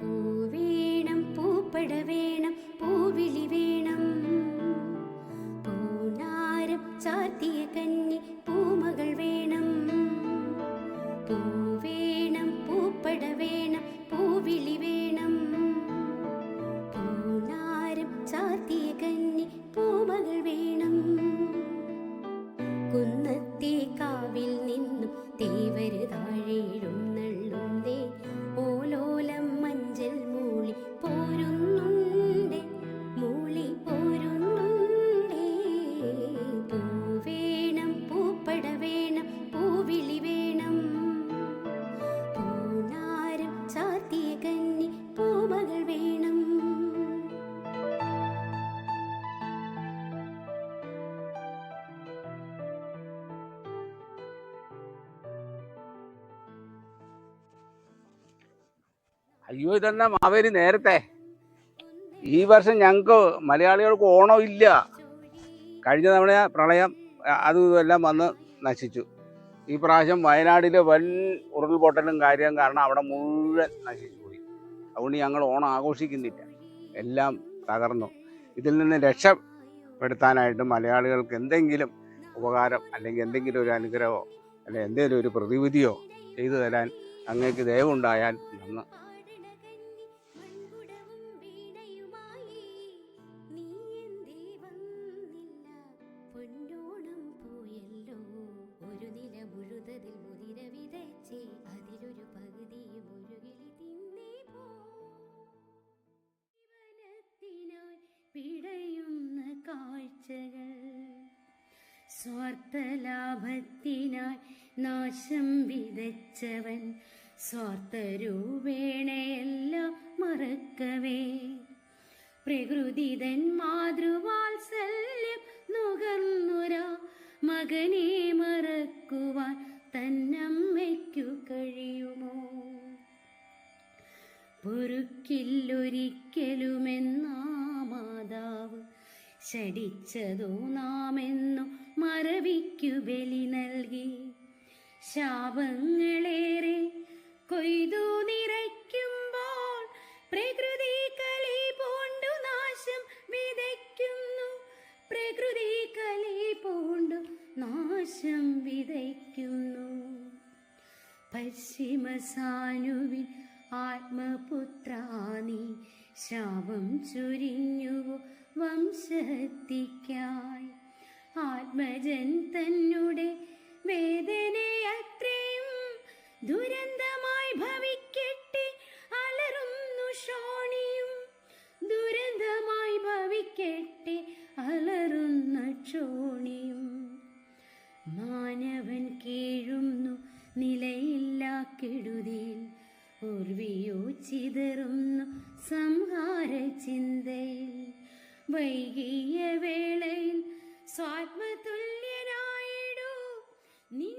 പൂവേണം പൂപ്പട വേണം പൂവിളി വേണം. പൂനാരം ചാർത്തിയ കന്നി അയ്യോ ഇതെന്നാ മാവേലി നേരത്തെ? ഈ വർഷം ഞങ്ങൾക്ക് മലയാളികൾക്ക് ഓണം ഇല്ല. കഴിഞ്ഞ തവണ പ്രളയം അതും ഇതെല്ലാം വന്ന് നശിച്ചു. ഈ പ്രാവശ്യം വയനാടിലെ വൻ ഉരുൾപൊട്ടലും കാര്യം കാരണം അവിടെ മുഴുവൻ നശിച്ചു പോയി. അതുകൊണ്ട് ഞങ്ങൾ ഓണം ആഘോഷിക്കുന്നില്ല. എല്ലാം തകർന്നു. ഇതിൽ നിന്ന് രക്ഷപ്പെടുത്താനായിട്ട് മലയാളികൾക്ക് എന്തെങ്കിലും ഉപകാരം അല്ലെങ്കിൽ എന്തെങ്കിലും ഒരു അനുഗ്രഹമോ അല്ലെങ്കിൽ എന്തെങ്കിലും ഒരു പ്രതിവിധിയോ ചെയ്തു തരാൻ അങ്ങേക്ക് ദയവുണ്ടായാൽ നന്ന് പിടയുന്ന കാഴ്ചകൾ. സ്വാർത്ഥലാഭത്തിനായി നാശം വിതച്ചവൻ സ്വാർത്ഥരൂപേണയെല്ലാം മറക്കവേ. പ്രകൃതിതൻ മാതൃവാത്സല്യം നുകർന്നുരാ മകനെ മറക്കുവാൻ തന്നമ്മയ്ക്കു കഴിയുമോ? പൊറുക്കില്ലൊരിക്കലുമെന്നാ ശടിച്ചതോ നാമെന്നു മറവിക്കു ബലി നൽകി. ശാപങ്ങളേറെ കൊയ്തു നിറയ്ക്കുമ്പോൾ പ്രകൃതി കലി പോണ്ടു നാശം വിതയ്ക്കുന്നു. പ്രകൃതി കലി പോണ്ടു നാശം വിതയ്ക്കുന്നു. പശ്ചിമസാനുവിൻ ആത്മപുത്രാനി ശാപം ചുരിഞ്ഞുവോ വംശത്തിക്കായി ആത്മജൻ തന്നെ വേദനയത്രയും ദുരന്തമായി ഭവിക്കട്ടെ അലറുന്നു ഷോണിയും. ദുരന്തമായി ഭവിക്കട്ടെ അലറുന്ന ക്ഷോണിയും മാനവൻ കീഴുന്നു നിലയില്ല കെടുതിയിൽ. ഉർവിയോ ചിതറുന്നു സംഹാര ചിന്തയിൽ. വൈകിയ വേളയിൽ സ്വാത്മതുല്യനായിടൂ. നിൻ